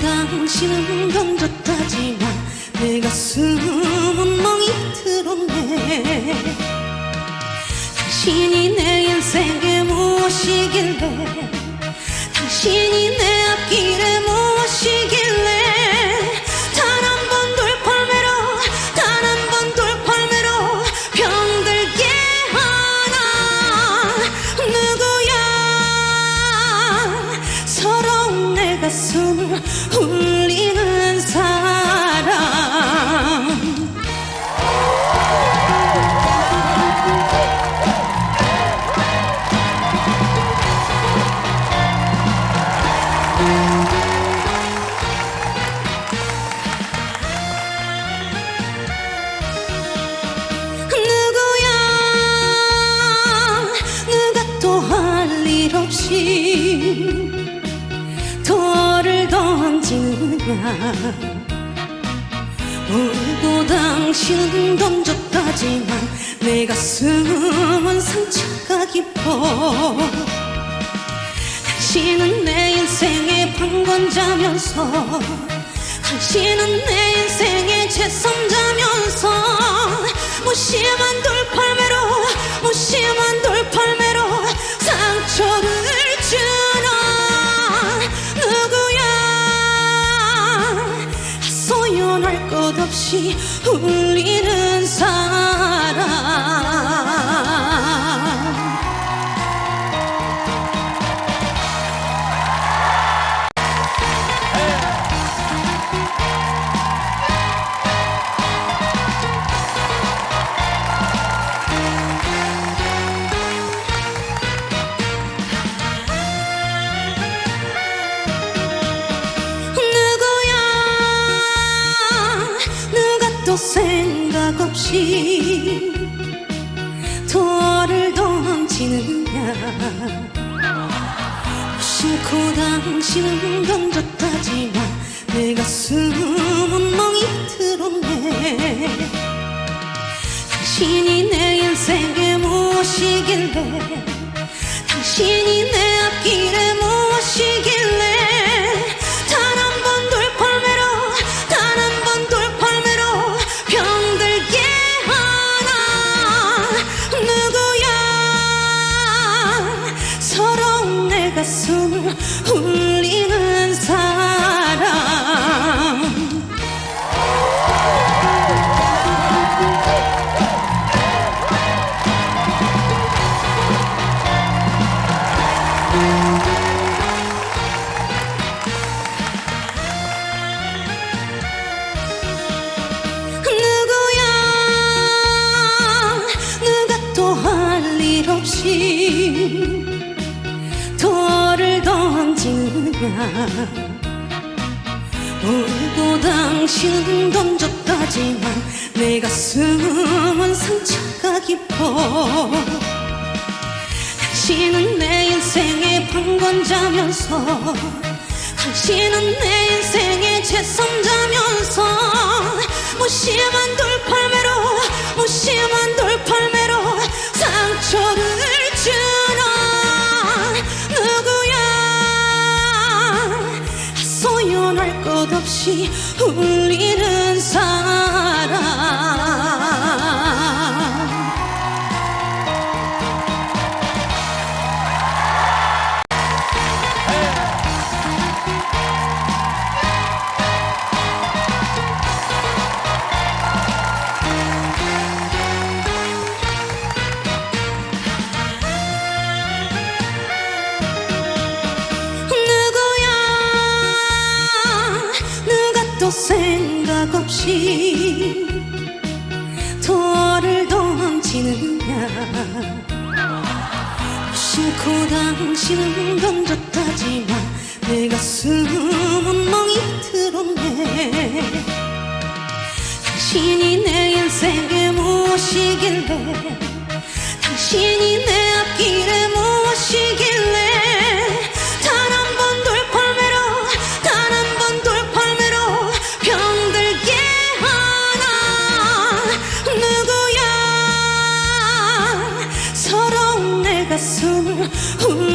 당신은 던졌다지만 내 가슴은 멍이 들었네. 당신이 내 인생에 무엇이길래 당신이 내 앞길에 무엇 가 던지느냐 울고 당신은 던졌다지만 내 가슴은 상처가 깊어. 당신은 내 인생의 방관자면서 당신은 내 인생의 제3자면서 무심한 돌팔매로 무심한 돌 없이 울리는 사람 생각 없이 도어를 던지느냐. 무심코 당신은 던졌다지만 내 가슴은 멍이 들었네. 당신이 내 인생에 무엇이길래? 당신이 내 앞길에 울고 당신은 던졌다지만 내 가슴은 상처가 깊어. 당신은 내 인생의 방관자면서 당신은 내 인생의 제3자면서 무심한 돌 것없 무심코 당신은 던졌다지만 내 가슴은 멍이 들었네. 당신이 내 인생에 무엇이길래 당신이 내 앞길에 무엇이길래 숨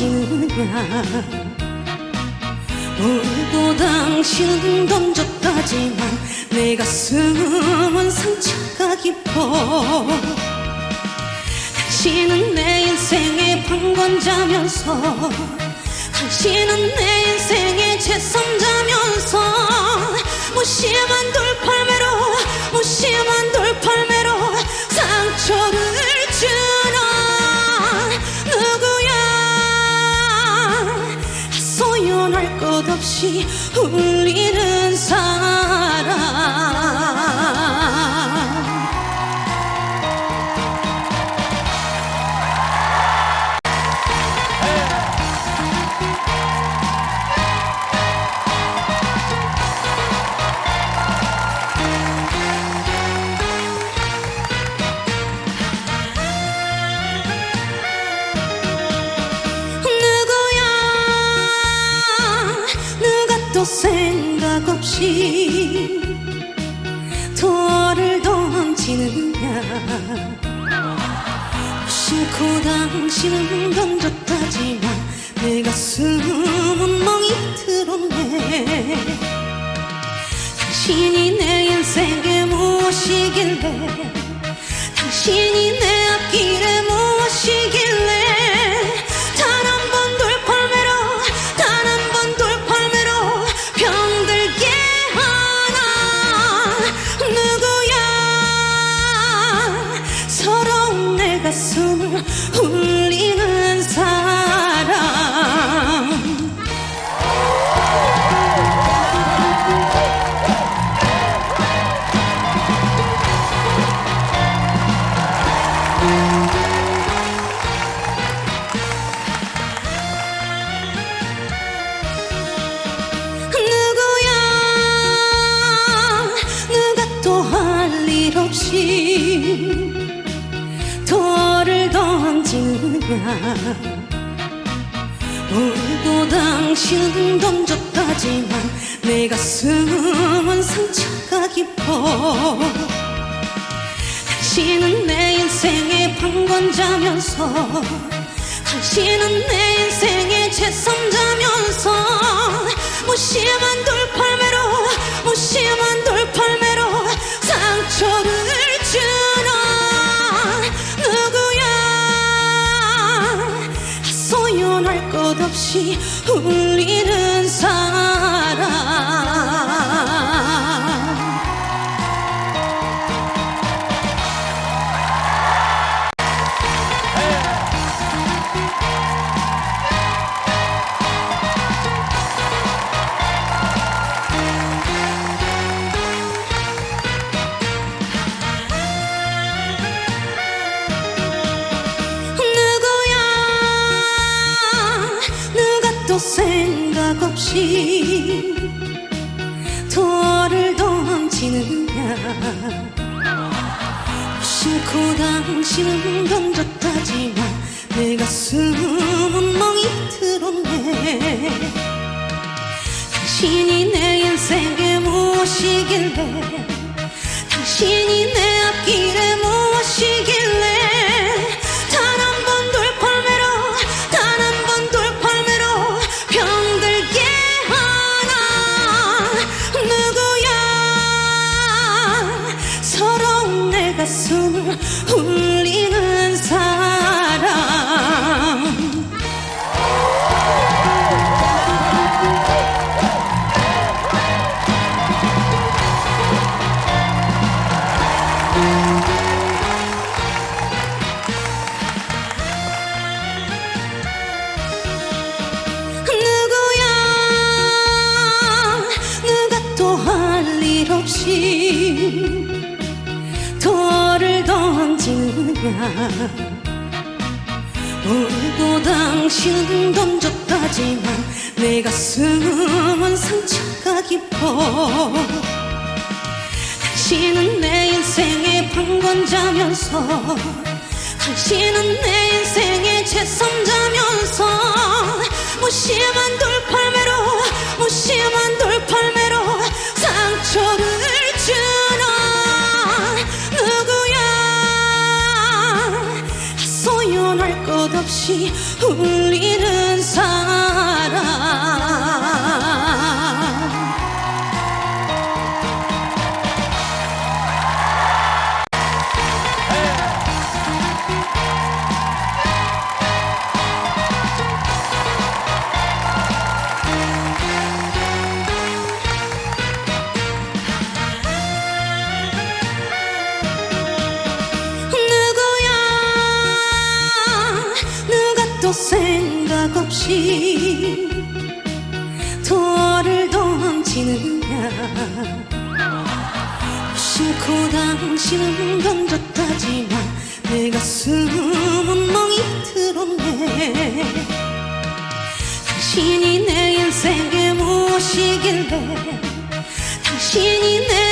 던지느냐 울고 당신은 던졌다지만 내 가슴은 상처가 깊어 당신은 내 인생의 방관자면서 당신은 내 인생의 제3자면서 무심한 돌팔매 소연할 것 없이 울리는 사 생각 없이 돌을 던지느냐. 무심코 당신은 던졌다지만 내 가슴은 멍이 들었네. 당신이 내 인생에 무엇이길래 당신이 울고 당신은 던졌다지만 내 가슴은 상처가 깊어. 당신은 내 인생의 방관자면서 당신은 내 인생의 제3자면서 무심한 돌팔매로 무심한 없이 울리는 사람 무심코 당신은 던졌다지만 내 가슴은 멍이 들었네. 당신이 내 인생에 무엇이길래? 당신이 내 앞길에 무엇이길래 가슴을 울리는 사람. 누구야? 누가 또 할 일 없이 던지느냐? 울고 당신은 던졌다지만 내 가슴은 상처가 깊어. 당신은 내 인생의 방관자면서 당신은 내 인생의 제3자면서 무심한 돌팔매로 무심한 돌팔 없이 울리는 또 생각 없이 돌을 던지느냐. 무심코 당신은 던졌다지만 내 가슴은 멍이 들었네. 당신이 내 인생에 무엇이길래 당신이 내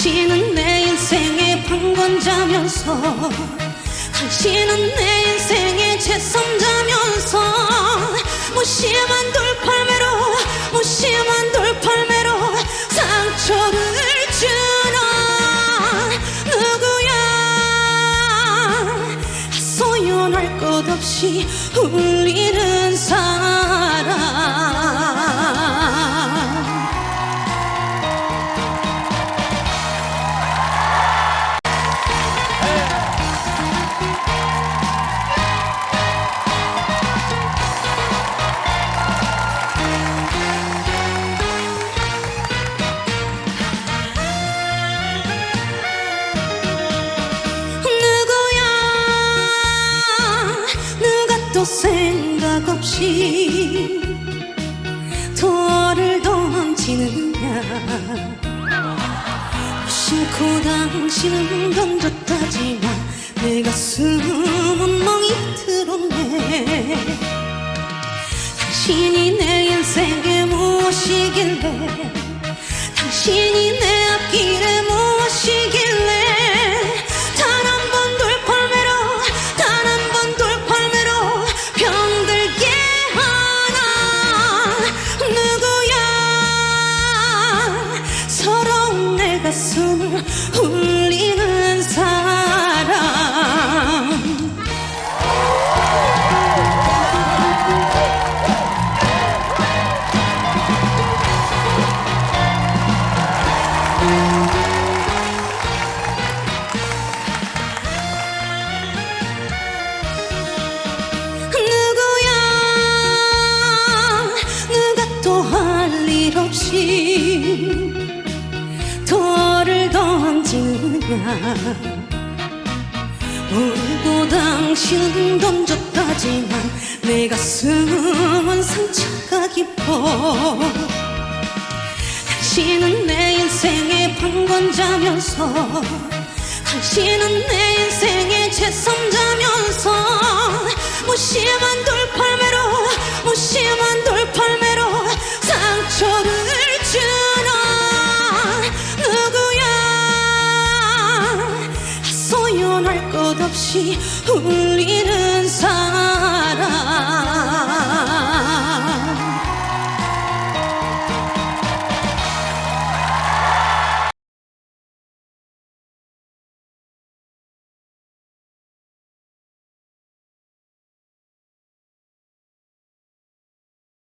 당신은 내 인생의 방관자면서 당신은 내 인생의 제삼자면서 무심한 돌팔매로 무심한 돌팔매로 상처를 주나? 누구야? 소연할 것 없이 무심코 당신은 던졌다지만 내 가슴은 멍이 들었네. 당신이 내 인생에 무엇이길래? 당신이 내 앞길에 울리는 사람. 누구야? 누가 또 할 일 없이 던지느냐 울고 당신은 던졌다지만 내 가슴은 상처가 깊어. 당신은 내 인생의 방관자면서 당신은 내 인생의 제삼자면서 무심한 돌팔매로 무심한 없이 울